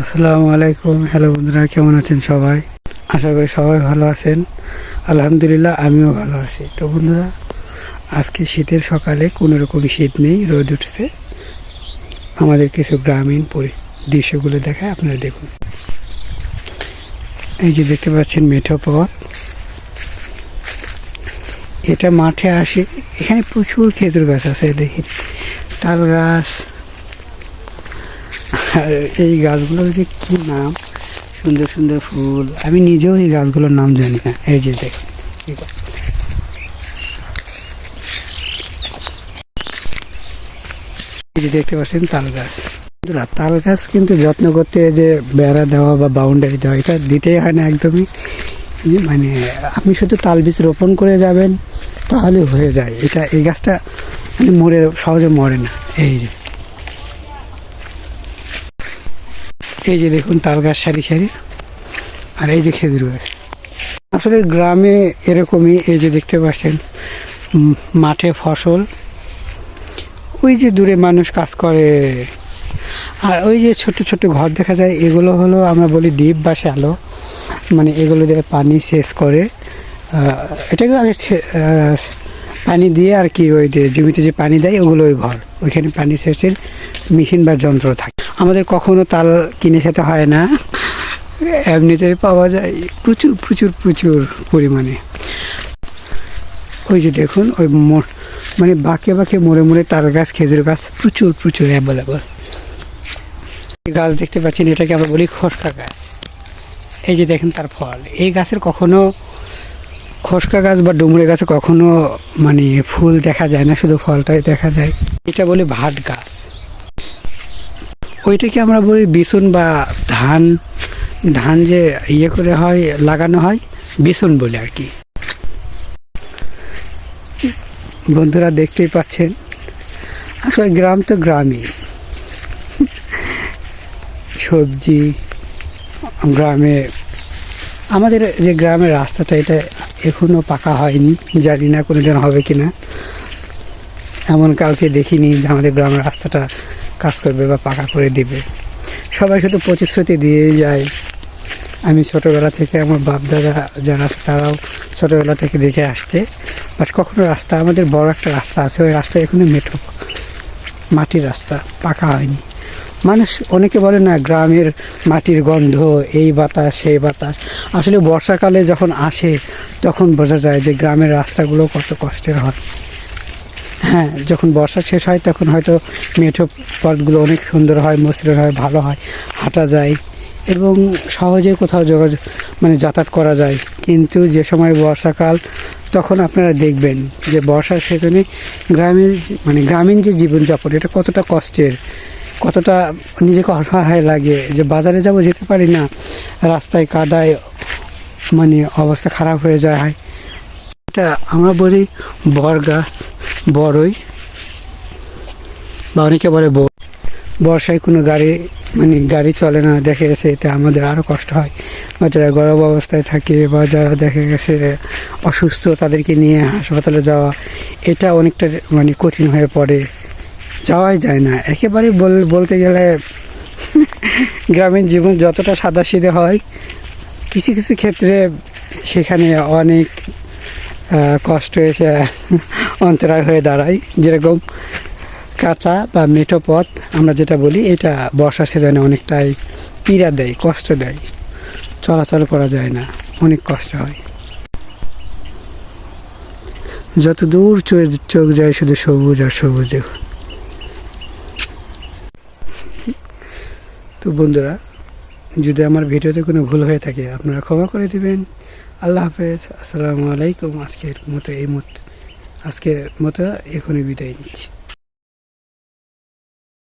আসসালামু আলাইকুম। হ্যালো বন্ধুরা, কেমন আছেন সবাই? আশা করি সবাই ভালো আছেন। আলহামদুলিল্লাহ, আমিও ভালো আছি। তো বন্ধুরা, আজকে শীতের সকালে কোনো রকম শীত নেই, রোদ উঠেছে। আমাদের কিছু গ্রামীণ পরি দৃশ্যগুলো দেখায় আপনারা দেখুন। এই যে দেখতে পাচ্ছেন মেঠো পথ। এটা মাঠে আসে এখানে প্রচুর খেজুর গাছ আছে, দেখি। তাল গাছ আর এই গাছগুলোর যে কী নাম? সুন্দর সুন্দর ফুল। আমি নিজেও এই গাছগুলোর নাম জানি না। এই যে দেখ। দেখতে পাচ্ছেন তাল গাছ। বন্ধুরা, তাল গাছ কিন্তু যত্ন করতে যে বেড়া দেওয়া বা বাউন্ডারি দেওয়া এটা দিতেই হয় না একদমই। মানে আপনি শুধু তাল বীজ রোপণ করে যাবেন তাহলে হয়ে যায়। এটা এই গাছটা মানে মরে সহজে মরে না। এই যে এই যে দেখুন, তাল গাছ সারি সারি, আর এই যে খেজুর গাছ। আসলে গ্রামে এরকমই, এই যে দেখতে পাচ্ছেন মাঠে ফসল, ওই যে দূরে মানুষ কাজ করে। আর ওই যে ছোট ছোট ঘর দেখা যায়, এগুলো হলো আমরা বলি ডিপ বা শ্যালো। মানে এগুলো দিয়ে পানি সেচ করে এটাকে আগে পানি দিয়ে আর কি ওই যে জমিতে যে পানি দেয়, ওগুলো ওই ঘর। ওইখানে পানি সেচের মেশিন বা যন্ত্র থাকে। আমাদের কখনো তাল কিনে খেতে হয় না। এমনিতে পাওয়া যায় প্রচুর প্রচুর প্রচুর পরিমাণে। ওই যে দেখুন, ওই মানে বাঁকে বাঁকে মোড়ে মোড়ে তাল গাছ, খেজুর গাছ প্রচুর প্রচুর অ্যাভেলেবল গাছ দেখতে পাচ্ছেন, এটাকে আমরা বলি খসকা গাছ। এই যে দেখেন তার ফল। এই গাছের কখনো খসকা গাছ বা ডুমুরে গাছে কখনো মানে ফুল দেখা যায় না, শুধু ফলটাই দেখা যায়। এটা বলি ভাট গাছ। ওইটাকে আমরা বলি বিছুন বা ধান ধান যে ইয়ে করে হয়, লাগানো হয় বিছুন বলে আর কি। বন্ধুরা দেখতেই পাচ্ছেন, আসলে গ্রাম তো গ্রামই। সবজি, গ্রামে, আমাদের যে গ্রামের রাস্তাটা, এটা এখনও পাকা হয়নি। জানি না কোনো দিন হবে কি না এমন কাউকে দেখিনি যে আমাদের গ্রামের রাস্তাটা কাজ করবে বা পাকা করে দিবে। সবাই শুধু প্রতিশ্রুতি দিয়েই যায়। আমি ছোটোবেলা থেকে আমার বাপ দাদা যারা আছে তারাও ছোটোবেলা থেকে দেখে আসছে। বাট কখনো রাস্তা, আমাদের বড় একটা রাস্তা আছে, ওই রাস্তা এখনও মেঠো। মাটির রাস্তা, পাকা হয়নি। মানুষ অনেকে বলে না, গ্রামের মাটির গন্ধ, এই বাতাস, সেই বাতাস। আসলে বর্ষাকালে যখন আসে, তখন বোঝা যায় যে গ্রামের রাস্তাগুলো কত কষ্টের হয়। হ্যাঁ যখন বর্ষা শেষ হয় তখন হয়তো মেঠো পথগুলো অনেক সুন্দর হয়, মসৃণ হয়, ভালো হয়, হাঁটা যায় এবং সহজে কোথাও যোগাযোগ মানে যাতায়াত করা যায়। কিন্তু যে সময় বর্ষাকাল, তখন আপনারা দেখবেন যে বর্ষার সেখানে গ্রামের মানে গ্রামীণ যে জীবনযাপন, এটা কতটা কষ্টের, কতটা নিজেকে অসহায় লাগে যে বাজারে যাব, যেতে পারি না, রাস্তায় কাদায় মানে অবস্থা খারাপ হয়ে যায়। এটা আমরা বলি বর গাছ বড়ই বা অনেকে বলে বর্ষায় কোনো গাড়ি মানে গাড়ি চলে না, দেখে গেছে এতে আমাদের আরও কষ্ট হয়। বা যারা গরম অবস্থায় থাকে বা যারা দেখে গেছে অসুস্থ, তাদেরকে নিয়ে হাসপাতালে যাওয়া, এটা অনেকটা মানে কঠিন হয়ে পড়ে। যাওয়াই যায় না। একেবারে বল বলতে গেলে গ্রামীণ জীবন যতটা সাদাসিদে হয়, কিছু কিছু ক্ষেত্রে সেখানে অনেক কষ্ট এসে অন্তরায় হয়ে দাঁড়ায় যেরকম কাঁচা বা মেঠো পথ আমরা যেটা বলি, এটা বর্ষার সিজনে অনেকটাই পীড়া দেয়, কষ্ট দেয়। চলাচল করা যায় না, অনেক কষ্ট হয়। যত দূর চোখ যায়, শুধু সবুজ আর সবুজ। তো বন্ধুরা যদি আমার ভিডিওতে কোনো ভুল হয়ে থাকে, আপনারা ক্ষমা করে দিবেন। আল্লাহ হাফেজ। আসসালামু আলাইকুম। আজকের মতো এই মত আজকের মতো এখনই বিদায় নিচ্ছি।